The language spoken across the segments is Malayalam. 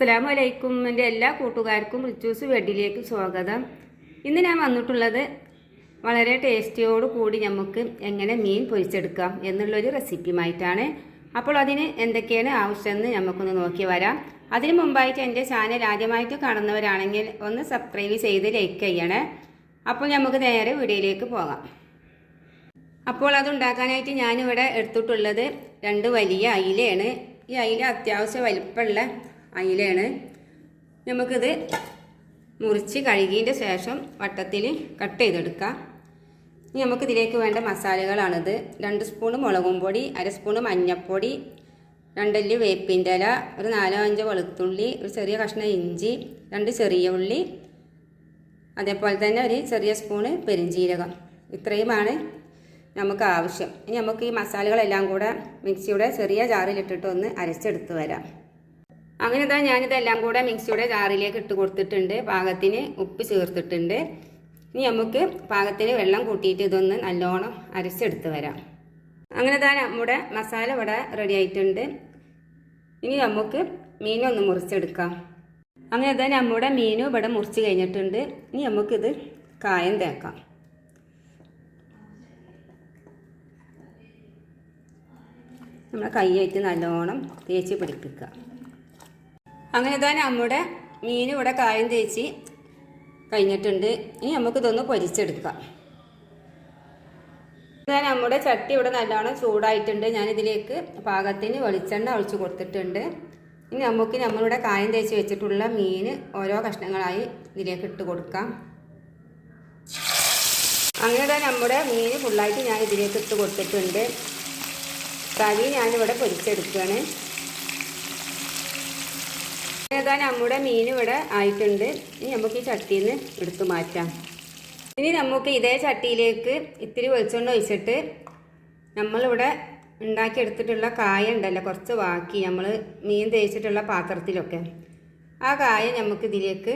അസ്സലാമു അലൈക്കും എന്റെ എല്ലാ കൂട്ടുകാർക്കും റിച്ചൂസ് വെഡിലേക്ക് സ്വാഗതം. ഇന്ന് ഞാൻ വന്നിട്ടുള്ളത് വളരെ ടേസ്റ്റിയോട് കൂടി നമുക്ക് എങ്ങനെ മീൻ പൊരിച്ചെടുക്കാം എന്നുള്ളൊരു റെസിപ്പിയുമായിട്ടാണ്. അപ്പോൾ അതിന് എന്തൊക്കെയാണ് ആവശ്യമെന്ന് നമുക്കൊന്ന് നോക്കി വരാം. അതിന് മുമ്പായിട്ട് എന്റെ ചാനൽ ആദ്യമായിട്ട് കാണുന്നവരാണെങ്കിൽ ഒന്ന് സബ്സ്ക്രൈബ് ചെയ്ത് ലൈക്ക് ചെയ്യണേ. അപ്പോൾ നമുക്ക് നേരെ വീഡിയോയിലേക്ക് പോകാം. അപ്പോൾ അത് ഉണ്ടാക്കാനായിട്ട് ഞാനിവിടെ എടുത്തിട്ടുള്ളത് രണ്ട് വലിയ അയിലയാണ്. ഈ അയില അത്യാവശ്യം വലിപ്പമുള്ള അയിലയാണ് നമുക്കിത് മുറിച്ച് കഴുകിയതിന്റെ ശേഷം വട്ടത്തിൽ കട്ട് ചെയ്തെടുക്കാം ഇനി നമുക്ക് ഇതിലേക്ക് വേണ്ട മസാലകളാണിത്. രണ്ട് സ്പൂണ് മുളകും പൊടി അര സ്പൂൺ മഞ്ഞൾപ്പൊടി രണ്ടല്ലി വേപ്പിന്റെ ഇല ഒരു നാലോ അഞ്ചോ വെളുത്തുള്ളി ഒരു ചെറിയ കഷ്ണം ഇഞ്ചി രണ്ട് ചെറിയ ഉള്ളി അതേപോലെ തന്നെ ഒരു ചെറിയ സ്പൂണ് പെരിഞ്ജീരകം ഇത്രയുമാണ് നമുക്ക് ആവശ്യം. ഇനി നമുക്ക് ഈ മസാലകളെല്ലാം കൂടെ മിക്സിയുടെ ചെറിയ ജാറിലിട്ടിട്ട് ഒന്ന് അരച്ചെടുത്ത് വരാം. അങ്ങനെ ഇതാ ഞാനിതെല്ലാം കൂടെ മിക്സിയുടെ ജാറിലേക്ക് ഇട്ട് കൊടുത്തിട്ടുണ്ട്. പാകത്തിന് ഉപ്പ് ചേർത്തിട്ടുണ്ട്. ഇനി നമുക്ക് പാകത്തിന് വെള്ളം കൂട്ടിയിട്ട് ഇതൊന്ന് നല്ലോണം അരച്ചെടുത്ത് വരാം. അങ്ങനെ ഇതാ നമ്മുടെ മസാല ഇവിടെ റെഡി ആയിട്ടുണ്ട്. ഇനി നമുക്ക് മീനൊന്ന് മുറിച്ചെടുക്കാം. അങ്ങനെ ഇതാ നമ്മുടെ മീനും ഇവിടെ മുറിച്ച് കഴിഞ്ഞിട്ടുണ്ട്. ഇനി നമുക്കിത് കായം തേക്കാം. നമ്മളെ കൈയായിട്ട് നല്ലോണം തേച്ച് പിടിപ്പിക്കുക അങ്ങനെ തന്നെ നമ്മുടെ മീൻ ഇവിടെ കായം തേച്ച് കഴിഞ്ഞിട്ടുണ്ട്. ഇനി നമുക്കിതൊന്ന് പൊരിച്ചെടുക്കാം. ഇതാ നമ്മുടെ ചട്ടി ഇവിടെ നല്ലോണം ചൂടായിട്ടുണ്ട്. ഞാനിതിലേക്ക് പാകത്തിന് വെളിച്ചെണ്ണ ഒഴിച്ചു കൊടുത്തിട്ടുണ്ട്. ഇനി നമുക്ക് നമ്മളിവിടെ കായം തേച്ച് വെച്ചിട്ടുള്ള മീൻ ഓരോ കഷ്ണങ്ങളായി ഇതിലേക്ക് ഇട്ട് കൊടുക്കാം. അങ്ങനെ നമ്മുടെ മീൻ ഫുള്ളായിട്ട് ഞാൻ ഇതിലേക്ക് ഇട്ട് കൊടുത്തിട്ടുണ്ട്. കറി ഞാനിവിടെ പൊരിച്ചെടുക്കുകയാണ്. ഏതാ നമ്മുടെ മീൻ ഇവിടെ ആയിട്ടുണ്ട്. ഇനി നമുക്ക് ഈ ചട്ടിയിൽ നിന്ന് എടുത്തു മാറ്റാം. ഇനി നമുക്ക് ഇതേ ചട്ടിയിലേക്ക് ഇത്തിരി വെളിച്ചെണ്ണ ഒഴിച്ചിട്ട് നമ്മളിവിടെ ഉണ്ടാക്കിയെടുത്തിട്ടുള്ള കായ ഉണ്ടല്ലോ കുറച്ച് ബാക്കി നമ്മൾ മീൻ തേച്ചിട്ടുള്ള പാത്രത്തിലൊക്കെ. ആ കായ നമുക്ക് ഇതിലേക്ക്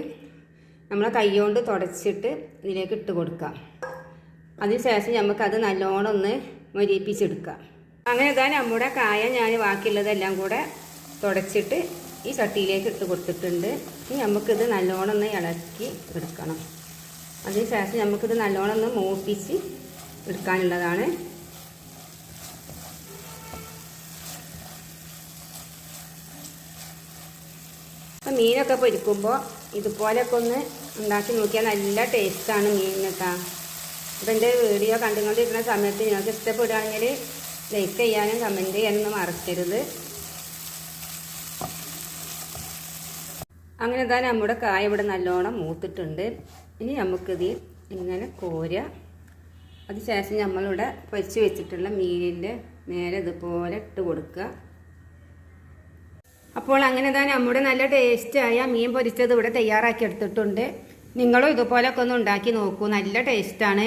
നമ്മളെ കൈകൊണ്ട് തുടച്ചിട്ട് ഇതിലേക്ക് ഇട്ട് കൊടുക്കാം. അതിനുശേഷം നമുക്കത് നല്ലോണം ഒന്ന് മൊരിപ്പിച്ചെടുക്കാം അങ്ങനെ ഇതാ നമ്മുടെ കായ ഞാൻ ബാക്കിയുള്ളതെല്ലാം കൂടെ തുടച്ചിട്ട് ഈ ചട്ടിയിലേക്ക് ഇട്ട് കൊടുത്തിട്ടുണ്ട്. ഇനി നമുക്കിത് നല്ലോണം ഒന്ന് ഇളക്കി എടുക്കണം. അതിനുശേഷം നമുക്കിത് നല്ലോണം ഒന്ന് മൂപ്പിച്ച് എടുക്കാനുള്ളതാണ്. അപ്പം മീനൊക്കെ പൊരിക്കുമ്പോൾ ഇതുപോലെയൊക്കെ ഒന്ന് ഉണ്ടാക്കി നോക്കിയാൽ നല്ല ടേസ്റ്റാണ് കേട്ടോ. അപ്പം എന്റെ വീഡിയോ കണ്ടുകൊണ്ടിരിക്കുന്ന സമയത്ത് നിങ്ങൾക്ക് ഇഷ്ടപ്പെടുകയാണെങ്കിൽ ലൈക്ക് ചെയ്യാനും കമന്റ് ചെയ്യാനൊന്നും മറക്കരുത്. അങ്ങനെ ഇതാ നമ്മുടെ കായ ഇവിടെ നല്ലോണം മൂത്തിട്ടുണ്ട്. ഇനി നമുക്കിത് ഇങ്ങനെ കോരുക. അതിനുശേഷം നമ്മളിവിടെ പൊരിച്ച് വെച്ചിട്ടുള്ള മീനിന്റെ നേരെ ഇതുപോലെ ഇട്ട് കൊടുക്കുക. അപ്പോൾ അങ്ങനെ തന്നെ നമ്മുടെ നല്ല ടേസ്റ്റായ മീൻ പൊരിച്ചത് ഇവിടെ തയ്യാറാക്കി എടുത്തിട്ടുണ്ട്. നിങ്ങളും ഇതുപോലൊക്കെ ഒന്ന് ഉണ്ടാക്കി നോക്കൂ. നല്ല ടേസ്റ്റാണ്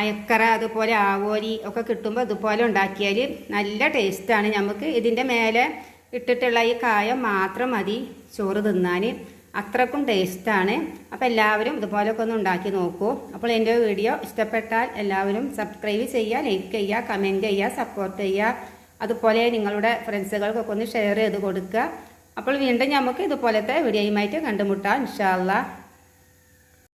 അയക്കറ അതുപോലെ ആവോലി ഒക്കെ കിട്ടുമ്പോൾ ഇതുപോലെ ഉണ്ടാക്കിയാൽ നല്ല ടേസ്റ്റാണ് നമുക്ക് ഇതിന്റെ മേലെ ഇട്ടിട്ടുള്ള ഈ കായ മാത്രം മതി ചോറ് തിന്നാൻ അത്രക്കും ടേസ്റ്റാണ്. അപ്പോൾ എല്ലാവരും ഇതുപോലൊക്കെ ഒന്ന് ഉണ്ടാക്കി നോക്കൂ. അപ്പോൾ എന്റെ വീഡിയോ ഇഷ്ടപ്പെട്ടാൽ എല്ലാവരും സബ്സ്ക്രൈബ് ചെയ്യുക ലൈക്ക് ചെയ്യുക കമന്റ് ചെയ്യുക സപ്പോർട്ട് ചെയ്യുക. അതുപോലെ നിങ്ങളുടെ ഫ്രണ്ട്സുകൾക്കൊക്കെ ഒന്ന് ഷെയർ ചെയ്ത് കൊടുക്കുക. അപ്പോൾ വീണ്ടും നമുക്ക് ഇതുപോലത്തെ വീഡിയോയുമായിട്ട് കണ്ടുമുട്ടാം ഇൻഷാല്ലാ